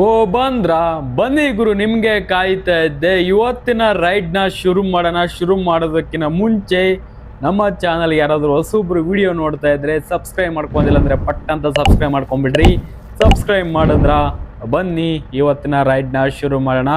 ಓ ಬಂದ್ರ, ಬನ್ನಿ ಗುರು, ನಿಮಗೆ ಕಾಯ್ತಾ ಇದ್ದೆ. ಇವತ್ತಿನ ರೈಡ್ನ ಶುರು ಮಾಡೋಣ. ಶುರು ಮಾಡೋದಕ್ಕಿಂತ ಮುಂಚೆ ನಮ್ಮ ಚಾನಲ್ ಯಾರಾದರೂ ಹೊಸೊಬ್ರು ವಿಡಿಯೋ ನೋಡ್ತಾ ಇದ್ರೆ ಸಬ್ಸ್ಕ್ರೈಬ್ ಮಾಡ್ಕೊಂಡಿಲ್ಲ ಅಂದರೆ ಪಟ್ ಅಂತ ಸಬ್ಸ್ಕ್ರೈಬ್ ಮಾಡ್ಕೊಂಬಿಡ್ರಿ ಸಬ್ಸ್ಕ್ರೈಬ್ ಮಾಡಿದ್ರ ಬನ್ನಿ, ಇವತ್ತಿನ ರೈಡ್ನ ಶುರು ಮಾಡೋಣ.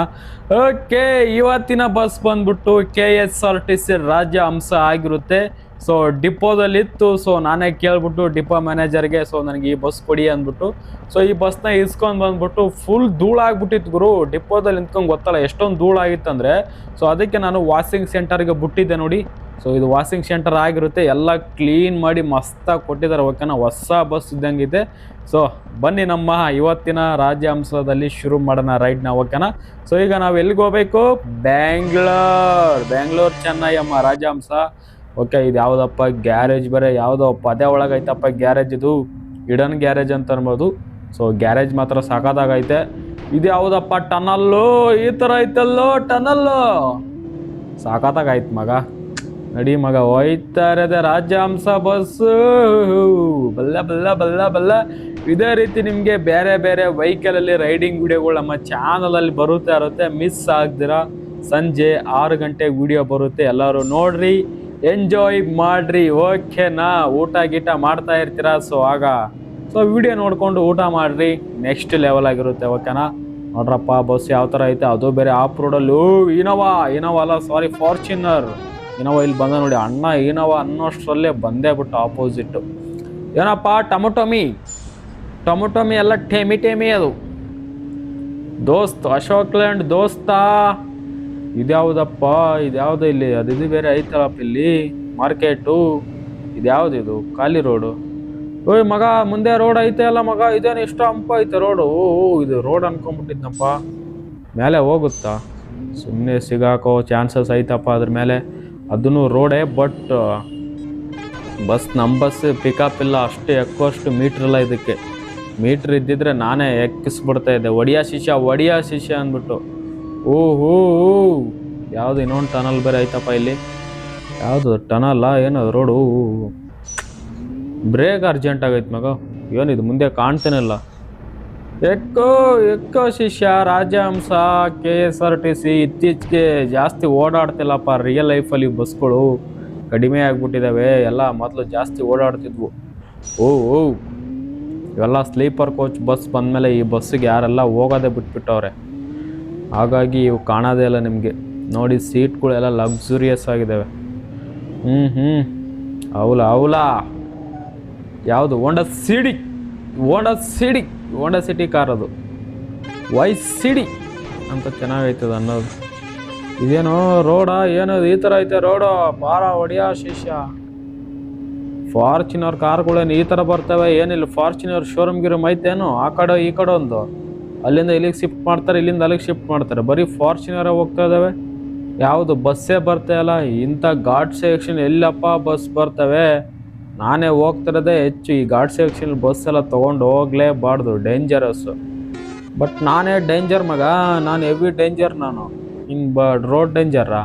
ಓಕೆ ಇವತ್ತಿನ ಬಸ್ ಬಂದ್ಬಿಟ್ಟು K S R T C ರಾಜ್ಯ ಅಂಶ ಆಗಿರುತ್ತೆ. ಸೊ ಡಿಪೋದಲ್ಲಿತ್ತು ಸೊ ನಾನೇ ಕೇಳ್ಬಿಟ್ಟು ಡಿಪೋ ಮ್ಯಾನೇಜರ್ಗೆ ಸೊ ನನಗೆ ಈ ಬಸ್ ಕೊಡಿ ಅಂದ್ಬಿಟ್ಟು. ಸೊ ಈ ಬಸ್ನ ಇಸ್ಕೊಂಡು ಬಂದ್ಬಿಟ್ಟು ಫುಲ್ ಧೂಳಾಗ್ಬಿಟ್ಟಿತ್ತು ಗುರು. ಡಿಪೋದಲ್ಲಿ ನಿಂತ್ಕೊಂಡು ಗೊತ್ತಲ್ಲ ಎಷ್ಟೊಂದು ಧೂಳಾಗಿತ್ತಂದರೆ. ಸೊ ಅದಕ್ಕೆ ನಾನು ವಾಷಿಂಗ್ ಸೆಂಟರ್ಗೆ ಬಿಟ್ಟಿದ್ದೆ ನೋಡಿ. ಸೊ ಇದು ವಾಷಿಂಗ್ ಸೆಂಟರ್ ಆಗಿರುತ್ತೆ. ಎಲ್ಲ ಕ್ಲೀನ್ ಮಾಡಿ ಮಸ್ತಾಗಿ ಕೊಟ್ಟಿದ್ದಾರೆ. ಓಕೆನಾ ಹೊಸ ಬಸ್ ಇದ್ದಂಗಿದೆ. ಸೊ ಬನ್ನಿ ನಮ್ಮ ಇವತ್ತಿನ ರಾಜ್ಯಾಂಶದಲ್ಲಿ ಶುರು ಮಾಡೋಣ ರೈಡ್ನ ಓಕೆನಾ? ಸೊ ಈಗ ನಾವು ಎಲ್ಲಿಗೆ ಹೋಗ್ಬೇಕು? ಬ್ಯಾಂಗ್ಳೂರ್. ಬ್ಯಾಂಗ್ಳೂರ್ ಚೆನ್ನೈ ಅಮ್ಮ ರಾಜ್ಯಾಂಶ. ಓಕೆ, ಇದು ಯಾವುದಪ್ಪ? ಗ್ಯಾರೇಜ್ ಬೇರೆ ಯಾವುದೋ ಪದೇ ಒಳಗೈತಪ್ಪ ಗ್ಯಾರೇಜ್ ಇದು. ಇಡನ್ ಗ್ಯಾರೇಜ್ ಅಂತ ಅನ್ಬೋದು. ಸೊ ಗ್ಯಾರೇಜ್ ಮಾತ್ರ ಸಾಕಾದಾಗೈತೆ ಇದು ಯಾವುದಪ್ಪ? ಟನಲ್ಲು? ಈ ಥರ ಐತಲ್ಲೋ, ಟನಲ್ಲು? ಸಾಕಾತಾಗಾಯ್ತು ಮಗ. ನಡಿ ಮಗ ಹೋಯ್ತಾ ಇರೋದೆ ರಾಜ್ಯಾಂಶ ಬಸ್. ಬಲ್ಲ ಬಲ್ಲ ಬಲ್ಲ ಬಲ್ಲ. ಇದೇ ರೀತಿ ನಿಮಗೆ ಬೇರೆ ಬೇರೆ ವೆಹಿಕಲಲ್ಲಿ ರೈಡಿಂಗ್ ವಿಡಿಯೋಗಳು ನಮ್ಮ ಚಾನಲಲ್ಲಿ ಬರುತ್ತಾ ಇರುತ್ತೆ ಮಿಸ್ ಆಗ್ದಿರ? ಸಂಜೆ ಆರು ಗಂಟೆ ವಿಡಿಯೋ ಬರುತ್ತೆ. ಎಲ್ಲರೂ ನೋಡ್ರಿ. ಎಂಜಾಯ್ ಮಾಡ್ರಿ ಓಕೆನಾ ಊಟ ಗೀಟ ಮಾಡ್ತಾ ಇರ್ತೀರಾ? ಸೊ ಆಗ ಸೊ ವಿಡಿಯೋ ನೋಡಿಕೊಂಡು ಊಟ ಮಾಡ್ರಿ ನೆಕ್ಸ್ಟ್ ಲೆವೆಲ್ ಆಗಿರುತ್ತೆ ಓಕೆನಾ ನೋಡ್ರಪ್ಪ ಬಸ್ ಯಾವ ಥರ ಐತೆ, ಅದು ಬೇರೆ ಆಫ್ ರೋಡಲ್ಲಿ ಇನೋವಾ ಇನೋವಾ ಅಲ್ಲ ಸಾರಿ ಫಾರ್ಚುನರ್ ಇನೋವಾ ಇಲ್ಲಿ ಬಂದ ನೋಡಿ, ಅಣ್ಣ ಇನೋವಾ ಅನ್ನೋಷ್ಟರಲ್ಲೇ ಬಂದೇ ಬಿಟ್ಟು ಆಪೋಸಿಟ್ಟು ಏನಪ್ಪ ಟೊಮೊಟೊಮಿ ಟೊಮೊಟೊಮಿ ಎಲ್ಲ ಟೆಮಿ ಟೆಮಿ ಅದು. ದೋಸ್ತ್ ಅಶೋಕ್ ಲ್ಯಾಂಡ್ ದೋಸ್ತಾ? ಇದ್ಯಾವುದಪ್ಪ, ಇದ್ಯಾವುದು ಇಲ್ಲಿ? ಅದು ಇದು ಬೇರೆ ಐತಲ್ಲಪ್ಪ ಇಲ್ಲಿ? ಮಾರ್ಕೆಟು ಇದ್ಯಾವ್ದು ಇದು? ಖಾಲಿ ರೋಡು ಓಯ್ ಮಗ, ಮುಂದೆ ರೋಡ್ ಐತೆ ಅಲ್ಲ ಮಗ? ಇದೇನು ಇಷ್ಟು ಹಂಪ ಐತೆ ರೋಡು ಓ ಇದು ರೋಡ್ ಅನ್ಕೊಂಬಿಟ್ಟಿದ್ನಪ್ಪ. ಮೇಲೆ ಹೋಗುತ್ತಾ? ಸುಮ್ಮನೆ ಸಿಗಾಕೋ ಚಾನ್ಸಸ್ ಐತಪ್ಪ ಅದ್ರ ಮೇಲೆ. ಅದನ್ನು ರೋಡೇ ಬಟ್ ಬಸ್ ನಮ್ಮ ಬಸ್ ಪಿಕಪ್ ಇಲ್ಲ. ಅಷ್ಟು ಎಕ್ಕುವಷ್ಟು ಮೀಟ್ರ್ ಇಲ್ಲ ಇದಕ್ಕೆ. ಮೀಟ್ರ್ ಇದ್ದಿದ್ರೆ ನಾನೇ ಎಕ್ಕಿಸ್ಬಿಡ್ತಾ ಇದ್ದೆ. ಒಡಿಯಾ ಶಿಷ್ಯ ಒಡಿಯಾ ಶಿಷ್ಯ ಅಂದ್ಬಿಟ್ಟು. ಓ ಹೋ ಯಾವುದು ಇನ್ನೊಂದು ಟನಲ್ ಬೇರೆ ಐತಪ್ಪ ಇಲ್ಲಿ? ಯಾವುದು ಟನಲ್ಲ ಏನದು ರೋಡು ಬ್ರೇಕ್ ಅರ್ಜೆಂಟ್ ಆಗೈತೆ ಮಗ. ಏನಿದು, ಮುಂದೆ ಕಾಣ್ತೇನಿಲ್ಲ ಎಕ್ಕೋ ಎಕ್ಕೋ ಶಿಷ್ಯ, Rajahamsa K S R T C ಇತ್ತೀಚೆಗೆ ಜಾಸ್ತಿ ಓಡಾಡ್ತಿಲ್ಲಪ್ಪ ರಿಯಲ್ ಲೈಫಲ್ಲಿ ಬಸ್ಗಳು. ಕಡಿಮೆ ಆಗಿಬಿಟ್ಟಿದ್ದಾವೆ ಎಲ್ಲ ಮೊದಲು ಜಾಸ್ತಿ ಓಡಾಡ್ತಿದ್ವು. ಓ ಓ. ಇವೆಲ್ಲ ಸ್ಲೀಪರ್ ಕೋಚ್ ಬಸ್ ಬಂದಮೇಲೆ ಈ ಬಸ್ಸಿಗೆ ಯಾರೆಲ್ಲ ಹೋಗೋದೇ ಬಿಟ್ಬಿಟ್ಟವ್ರೆ. ಹಾಗಾಗಿ ಇವು ಕಾಣೋದೇ ಇಲ್ಲ ನಿಮಗೆ. ನೋಡಿ, ಸೀಟ್ಗಳೆಲ್ಲ ಲಕ್ಸುರಿಯಸ್ ಆಗಿದ್ದಾವೆ ಹ್ಞೂ ಹ್ಞೂ ಅವಲ ಅವಲ. ಯಾವುದು? Honda CD Honda CD Honda City car ಅದು. ವೈ ಸಿಡಿ ಅಂತ ಚೆನ್ನಾಗೈತದ ಅನ್ನೋದು. ಇದೇನೋ ರೋಡಾ ಏನೋ ಈ ಥರ ಐತೆ ರೋಡು ಬಾರ ಒಡೆಯ ಶಿಷ್ಯ. ಫಾರ್ಚುನರ್ ಕಾರ್ಗಳೇನು ಈ ಥರ ಬರ್ತವೆ? ಏನಿಲ್ಲ. ಫಾರ್ಚುನರ್ ಶೋರೂಮ್ ಗಿರೂಮ್ ಐತೇನು ಆ ಕಡೆ, ಈ ಕಡೆ ಒಂದು. ಅಲ್ಲಿಂದ ಇಲ್ಲಿಗೆ ಶಿಫ್ಟ್ ಮಾಡ್ತಾರೆ, ಇಲ್ಲಿಂದ ಅಲ್ಲಿಗೆ ಶಿಫ್ಟ್ ಮಾಡ್ತಾರೆ. ಬರೀ ಫಾರ್ಚುನರ ಹೋಗ್ತಾ ಇದ್ದಾವೆ. ಯಾವುದು ಬಸ್ಸೇ ಬರ್ತಾ ಇಲ್ಲ, ಇಂಥ ಘಾಟ್ ಸೆಕ್ಷನ್ ಎಲ್ಲಪ್ಪ ಬಸ್ ಬರ್ತವೆ. ನಾನೇ ಹೋಗ್ತಿರೋದೇ ಹೆಚ್ಚು, ಈ ಘಾಟ್ ಸೆಕ್ಷನ್ ಬಸ್ ಎಲ್ಲ ತೊಗೊಂಡು ಹೋಗ್ಲೇಬಾರ್ದು ಡೇಂಜರಸ್ಸು ಬಟ್ ನಾನೇ ಡೇಂಜರ್ ಮಗ, ನಾನು ಹೆವಿ ಡೇಂಜರ್ ನಾನು. ಹಿಂಗೆ ಬ ರೋಡ್ ಡೇಂಜರಾ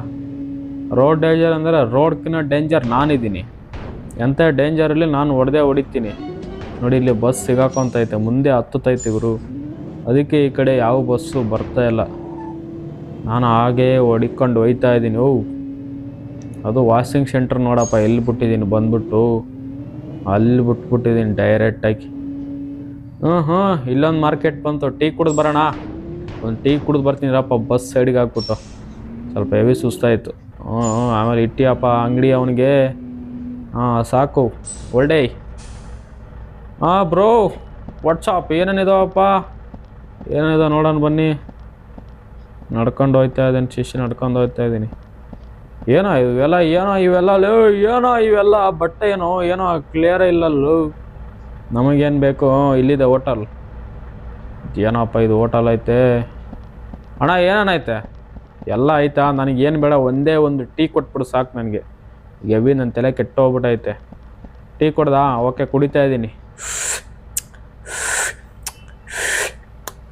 ರೋಡ್ ಡೇಂಜರ್ ಅಂದರೆ ರೋಡ್ಕಿನ್ನ ಡೇಂಜರ್ ನಾನಿದ್ದೀನಿ. ಎಂಥ ಡೇಂಜರಲ್ಲಿ ನಾನು ಹೊಡೆದೇ ಹೊಡಿತೀನಿ. ನೋಡಿ, ಇಲ್ಲಿ ಬಸ್ ಸಿಗಾಕೊಂತೈತೆ, ಮುಂದೆ ಹತ್ತುತ್ತೈತೆ ಗುರು. ಅದಕ್ಕೆ ಈ ಕಡೆ ಯಾವ ಬಸ್ಸು ಬರ್ತಾ ಇಲ್ಲ. ನಾನು ಹಾಗೇ ಹೊಡಿಕೊಂಡು ಒಯ್ತಾ ಇದ್ದೀನಿ. ಓ ಅದು ವಾಷಿಂಗ್ ಸೆಂಟರ್ ನೋಡಪ್ಪ, ಎಲ್ಲಿ ಬಿಟ್ಟಿದ್ದೀನಿ? ಬಂದ್ಬಿಟ್ಟು, ಅಲ್ಲಿ ಬಿಟ್ಬಿಟ್ಟಿದ್ದೀನಿ ಡೈರೆಕ್ಟಾಗಿ ಹ್ಞೂ ಹ್ಞೂ ಇಲ್ಲೊಂದು ಮಾರ್ಕೆಟ್ ಬಂತು. ಟೀ ಕುಡಿದು ಬರೋಣ. ಒಂದು ಟೀ ಕುಡಿದು ಬರ್ತೀನಿರಪ್ಪ, ಬಸ್ ಸೈಡಿಗೆ ಹಾಕ್ಬಿಟ್ಟು. ಸ್ವಲ್ಪ ಹೆವಿ ಸುಸ್ತಾಯಿತು. ಹ್ಞೂ ಹ್ಞೂ ಆಮೇಲೆ ಇಟ್ಟಿಯಪ್ಪ ಅಂಗಡಿ ಅವನಿಗೆ. ಹಾಂ, ಸಾಕು. ಒಳ್ಳೆ. ಹಾಂ, ಬ್ರೋ ವಾಟ್ಸಪ್ ಏನೇನಿದಾವಪ್ಪ? ಏನೇನಿದಾವೆ ನೋಡೋಣ ಬನ್ನಿ. ನಡ್ಕೊಂಡು ಹೋಗ್ತಾ ಇದ್ದೀನಿ, ಶಿಷ್ಯ ನಡ್ಕೊಂಡು ಹೋಗ್ತಾ ಇದ್ದೀನಿ. ಏನೋ ಇವೆಲ್ಲ ಏನೋ ಇವೆಲ್ಲ, ಲೇ, ಏನೋ ಇವೆಲ್ಲ, ಬಟ್ಟೆ ಏನೋ ಏನೋ ಕ್ಲಿಯರ್ ಇಲ್ಲಲ್ಲೋ. ನಮಗೇನು ಬೇಕು? ಇಲ್ಲಿದೆ ಹೋಟಲ್. ಏನಪ್ಪ ಇದು ಹೋಟಲ್ ಐತೆ? ಅಣ್ಣ ಏನೇನೈತೆ ಎಲ್ಲ ಆಯ್ತಾ ನನಗೇನು ಬೇಡ, ಒಂದೇ ಒಂದು ಟೀ ಕೊಟ್ಬಿಡು ಸಾಕು ನನಗೆ. ಎವಿ ನನ್ನ ತಲೆ ಕೆಟ್ಟೋಗ್ಬಿಟ್ಟೈತೆ ಟೀ ಕೊಡ್ದಾ? ಓಕೆ, ಕುಡಿತಾ ಇದ್ದೀನಿ.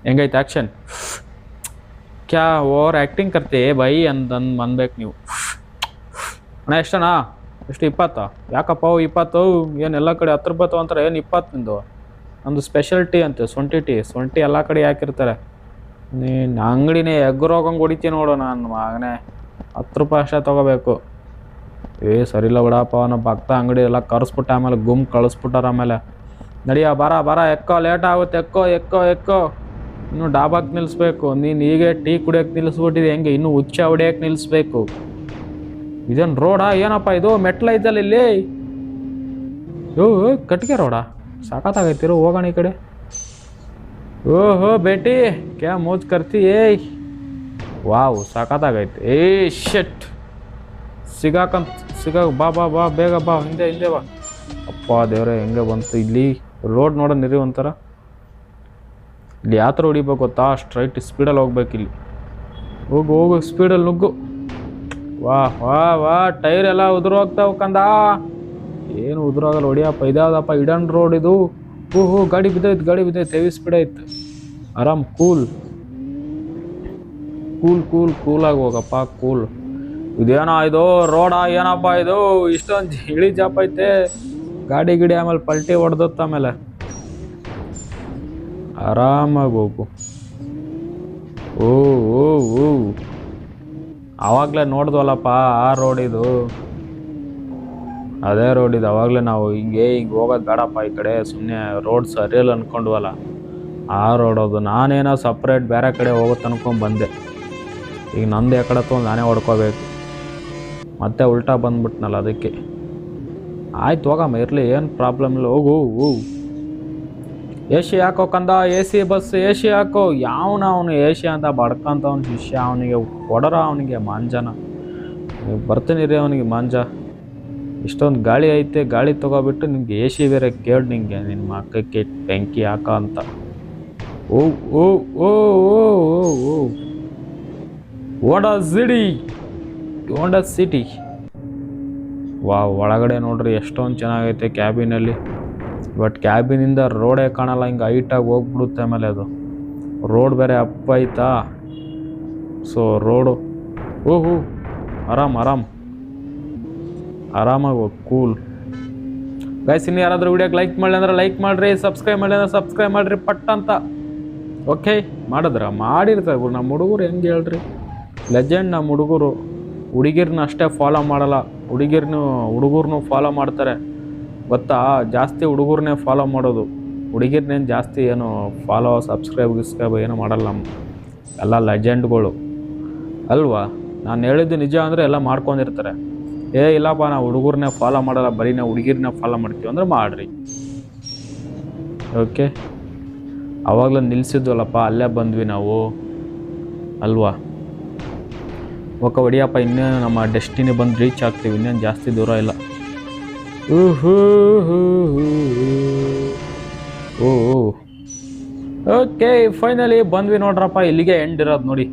ಹೆಂಗೈತೆ ಆ್ಯಕ್ಷನ್ ಕ್ಯಾ, ಓವರ್ ಆ್ಯಕ್ಟಿಂಗ್ ಕರ್ತಿ? ಬೈ ಅಂತ ಅಂದ್ ಅನ್ಬೇಕು ನೀವು. ಅಣ್ಣ, ಎಷ್ಟಣ್ಣ? ಎಷ್ಟು ಇಪ್ಪತ್ತ? ಯಾಕಪ್ಪ, ಇಪ್ಪತ್ತು? ಏನು ಎಲ್ಲ ಕಡೆ ಹತ್ತು ರೂಪಾಯಿ ತೊಗೊಂತಾರೆ? ಏನು ಇಪ್ಪತ್ತು ನಿಂದು? ನಮ್ಮದು ಸ್ಪೆಷಲ್ ಟೀ ಅಂತೆ ಸೊಂಟಿ ಟೀ ಸೊಂಟಿ ಎಲ್ಲ ಕಡೆ ಹಾಕಿರ್ತಾರೆ. ನೀನು ಅಂಗಡಿನೇ ಎಗ್ರೋಗಂಗೆ ಹೊಡಿತೀನಿ ನೋಡು ನಾನು ಮಗನೇ. ಹತ್ತು ರೂಪಾಯಿ ಅಷ್ಟೇ ತೊಗೋಬೇಕು. ಏ ಸರಿಲ್ಲ ಬಿಡಪ್ಪ ನಮ್ಮ ಭಕ್ತ ಅಂಗಡಿ ಎಲ್ಲ ಕರ್ಸ್ಬಿಟ್ಟು, ಆಮೇಲೆ ಗುಮ್ ಕಳಿಸ್ಬಿಟ್ಟಾರ ಆಮೇಲೆ. ನಡಿಯ ಬರ ಬರ, ಎಕ್ಕೋ ಲೇಟ್ ಆಗುತ್ತೆ, ಎಕ್ಕೋ ಎಕ್ಕೋ ಎಕ್ಕೋ. ಇನ್ನು ಡಾಬಾಕ್ ನಿಲ್ಲಿಸ್ಬೇಕು ನೀನು ಈಗ ಟೀ ಕುಡಿಯೋಕೆ ನಿಲ್ಲಿಸ್ಬಿಟ್ಟಿದೆ ಹೆಂಗೆ? ಇನ್ನು ಹುಚ್ಚ ಹೊಡಿಯೋಕೆ ನಿಲ್ಲಿಸ್ಬೇಕು ಇದೇನು ರೋಡಾ? ಏನಪ್ಪ ಇದು? ಮೆಟ್ಲೈತಲ್ಲ ಇಲ್ಲಿ. ಯೋ ಕಟ್ಗೆ ರೋಡಾ? ಸಾಕತ್ತಾಗೈತಿರೋ ಹೋಗೋಣ ಈ ಕಡೆ. ಓಹೋ ಭೇಟಿ ಕ್ಯಾ ಮೋಜ್ ಕರ್ತಿ, ಏಯ್. ವಾವ್ ಸಾಕತ್ತಾಗೈತೆ ಏ ಶೆಟ್. ಸಿಗಾಕಂತ ಸಿಗಾಕ ಬಾ ಬಾ ಬಾ, ಬೇಗ ಬಾ, ಹಿಂದೆ ಹಿಂದೆ ಬಾ. ಅಪ್ಪ ದೇವ್ರೆ, ಹೆಂಗೆ ಬಂತು ಇಲ್ಲಿ? ರೋಡ್ ನೋಡೋ ನಿರಿ ಒಂಥರ. ಇಲ್ಲಿ ಯಾವ ಥರ ಹೊಡಿಬೇಕು ಗೊತ್ತಾ? ಸ್ಟ್ರೈಟ್ ಸ್ಪೀಡಲ್ಲಿ ಹೋಗ್ಬೇಕು ಇಲ್ಲಿ. ಹೋಗು ಹೋಗು ಸ್ಪೀಡಲ್ಲಿ ನುಗ್ಗು. ವಾ ವಾ ವಾ ಟೈರ್ ಎಲ್ಲ ಉದುರು ಹೋಗ್ತಾವ ಕಂದ. ಏನು ಉದುರಾಗಲ್ಲ, ಹೊಡಿಯಪ್ಪ ಇದಾದಪ್ಪ ಇಡನ್ ರೋಡ್ ಇದು. ಓಹೋ, ಗಾಡಿ ಬಿದ್ದೈತೆ ಗಾಡಿ ಬಿದ್ದೈತೆ ಹೆವಿ ಸ್ಪೀಡ್ ಐತೆ. ಆರಾಮ್ ಕೂಲ್ ಕೂಲ್ ಕೂಲ್ ಕೂಲಾಗಿ ಹೋಗಪ್ಪ ಕೂಲ್ ಇದೇನೋ ಇದು ರೋಡಾ ಏನಪ್ಪ ಇದು? ಇಷ್ಟೊಂದು ಇಳಿ ಜಾಪ್ ಐತೆ. ಗಾಡಿ ಗಿಡಿ ಆಮೇಲೆ ಪಲ್ಟಿ ಹೊಡೆದತ್ತ ಆಮೇಲೆ. ಆರಾಮಾಗಿ ಹೋಗು ಓ ಓ ಓ. ಆವಾಗಲೇ ನೋಡಿದ್ವಲ್ಲಪ್ಪ, ಆ ರೋಡಿದು ಅದೇ ರೋಡಿದು ಇದು. ಅವಾಗಲೇ ನಾವು ಹಿಂಗೆ ಹಿಂಗೆ ಹೋಗೋದು ಬೇಡಪ್ಪ ಈ ಕಡೆ. ಸುಮ್ಮನೆ ರೋಡ್ ಸರಿಯಲ್ಲ ಅಂದ್ಕೊಂಡ್ವಲ್ಲ ಆ ರೋಡ್ ಅದು. ನಾನೇನೋ ಸಪ್ರೇಟ್ ಬೇರೆ ಕಡೆ ಹೋಗುತ್ತೆ ಅನ್ಕೊಂಡ್ ಬಂದೆ. ಈಗ ನಂದು ಯಾಕಡೆ ತೊಗೊಂಡು ನಾನೇ ಹೊಡ್ಕೋಬೇಕು. ಮತ್ತೆ ಉಲ್ಟಾ ಬಂದ್ಬಿಟ್ನಲ್ಲ ಅದಕ್ಕೆ. ಆಯ್ತು ಹೋಗಮ್ಮ, ಇರಲಿ, ಏನು ಪ್ರಾಬ್ಲಮ್ ಇಲ್ಲ. ಹೋಗು ಹೋಗು. ಸಿ ಹಾಕೋ ಕಂದ? ಎ ಸಿ ಬಸ್ ಸಿ ಹಾಕೋ ಯಾವನ ಅವನು ಏಷ್ಯಾ ಅಂತ ಬಡ್ಕಂತ ಅವ್ನ ಶಿಷ್ಯ. ಅವನಿಗೆ ಕೊಡರ ಅವನಿಗೆ ಮಾಂಜನ. ಬರ್ತೀನಿ ರೀ ಅವನಿಗೆ ಮಾಂಜ. ಇಷ್ಟೊಂದು ಗಾಳಿ ಐತೆ, ಗಾಳಿ ತಗೋಬಿಟ್ಟು ನಿಮಗೆ ಎ ಸಿ ಬೇರೆ ಕೇಳಿ ನಿಂಗೆ ನಿನ್ನ ಮಕ್ಕಕ್ಕೆ ಬೆಂಕಿ ಹಾಕ ಅಂತ. ಓ ಓ ಓ ಓ ಓ ಓಡ ಸಿಡಿ ಓಂಡ ಸಿಟಿ ವಾ ಒಳಗಡೆ ನೋಡ್ರಿ ಎಷ್ಟೊಂದು ಚೆನ್ನಾಗೈತೆ ಕ್ಯಾಬಿನಲ್ಲಿ. ಬಟ್ ಕ್ಯಾಬಿನಿಂದ ರೋಡೇ ಕಾಣಲ್ಲ, ಹಿಂಗೆ ಹೈಟಾಗಿ ಹೋಗ್ಬಿಡುತ್ತೆ ಆಮೇಲೆ ಅದು. ರೋಡ್ ಬೇರೆ ಅಪ್ ಐತಾ ಸೊ ರೋಡು ಓಹೋ, ಆರಾಮ್ ಆರಾಮ್. ಆರಾಮಾಗಿ ಹೋಗಿ ಕೂಲ್ ಗೈಸ್ ಇನ್ನು ಯಾರಾದರೂ ವಿಡಿಯೋಗೆ ಲೈಕ್ ಮಾಡಲಿ ಅಂದ್ರೆ ಲೈಕ್ ಮಾಡಿರಿ ಸಬ್ಸ್ಕ್ರೈಬ್ ಮಾಡಿ ಅಂದ್ರೆ ಸಬ್ಸ್ಕ್ರೈಬ್ ಮಾಡಿರಿ, ಪಟ್ ಅಂತ. ಓಕೆ ಮಾಡಿದ್ರ, ಮಾಡಿರ್ತಾರೆ ಗುರು. ನಮ್ಮ ಹುಡುಗರು ಹೆಂಗೆ ಹೇಳ್ರಿ? ಲೆಜೆಂಡ್ ನಮ್ಮ ಹುಡುಗರು. ಹುಡುಗಿರ್ನ ಅಷ್ಟೇ ಫಾಲೋ ಮಾಡಲ್ಲ. ಹುಡುಗಿರ್ನು, ಹುಡುಗರ್ನು ಫಾಲೋ ಮಾಡ್ತಾರೆ. ಗೊತ್ತಾ? ಜಾಸ್ತಿ ಹುಡುಗರನ್ನೇ ಫಾಲೋ ಮಾಡೋದು. ಹುಡುಗಿರ್ನೇನು ಜಾಸ್ತಿ ಏನು ಫಾಲೋ ಸಬ್ಸ್ಕ್ರೈಬ್ ಗಿಸ್ಕ್ರೈಬ್ ಏನು ಮಾಡಲ್ಲ ನಮ್ಮ ಎಲ್ಲ ಲೆಜೆಂಡ್ಗಳು ಅಲ್ವಾ? ನಾನು ಹೇಳಿದ್ದು ನಿಜ ಅಂದರೆ ಎಲ್ಲ ಮಾಡ್ಕೊಂಡಿರ್ತಾರೆ. ಏ, ಇಲ್ಲಪ್ಪ, ನಾವು ಹುಡುಗರನ್ನೇ ಫಾಲೋ ಮಾಡಲ್ಲ, ಬರೀ ನಾವು ಹುಡುಗಿರನ್ನೇ ಫಾಲೋ ಮಾಡ್ತೀವಿ ಅಂದರೆ ಮಾಡಿರಿ. ಓಕೆ ಆವಾಗಲೂ ನಿಲ್ಲಿಸಿದ್ವಲ್ಲಪ್ಪ ಅಲ್ಲೇ ಬಂದ್ವಿ ನಾವು. ಅಲ್ವಾ? ಓಕೆ ಹೊಡಿಯಪ್ಪ ಇನ್ನೇನು ನಮ್ಮ ಡೆಸ್ಟಿನಿ ಬಂದು ರೀಚ್ ಆಗ್ತೀವಿ, ಇನ್ನೇನು ಜಾಸ್ತಿ ದೂರ ಇಲ್ಲ. ಓಕೆ ಫೈನಲಿ ಬಂದ್ವಿ ನೋಡ್ರಪ್ಪ, ಇಲ್ಲಿಗೆ ಎಂಡ್ ಇರೋದು ನೋಡಿ.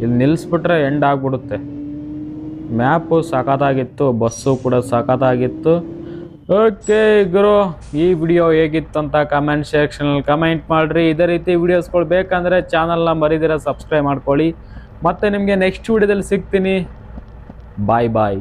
ಇಲ್ಲಿ ನಿಲ್ಲಿಸ್ಬಿಟ್ರೆ ಎಂಡ್ ಆಗ್ಬಿಡುತ್ತೆ. ಮ್ಯಾಪು ಸಖತ್ತಾಗಿತ್ತು ಬಸ್ಸು ಕೂಡ ಸಖತ್ತಾಗಿತ್ತು ಓಕೆ, ಗುರು, ಈ ವಿಡಿಯೋ ಹೇಗಿತ್ತಂತ ಕಮೆಂಟ್ ಸೆಕ್ಷನಲ್ಲಿ ಕಮೆಂಟ್ ಮಾಡಿರಿ. ಇದೇ ರೀತಿ ವಿಡಿಯೋಸ್ಗಳು ಬೇಕಂದರೆ ಚಾನಲ್ನ ಮರಿದಿರ ಸಬ್ಸ್ಕ್ರೈಬ್ ಮಾಡ್ಕೊಳ್ಳಿ. ಮತ್ತೆ ನಿಮಗೆ ನೆಕ್ಸ್ಟ್ ವಿಡಿಯೋದಲ್ಲಿ ಸಿಗ್ತೀನಿ. ಬಾಯ್ ಬಾಯ್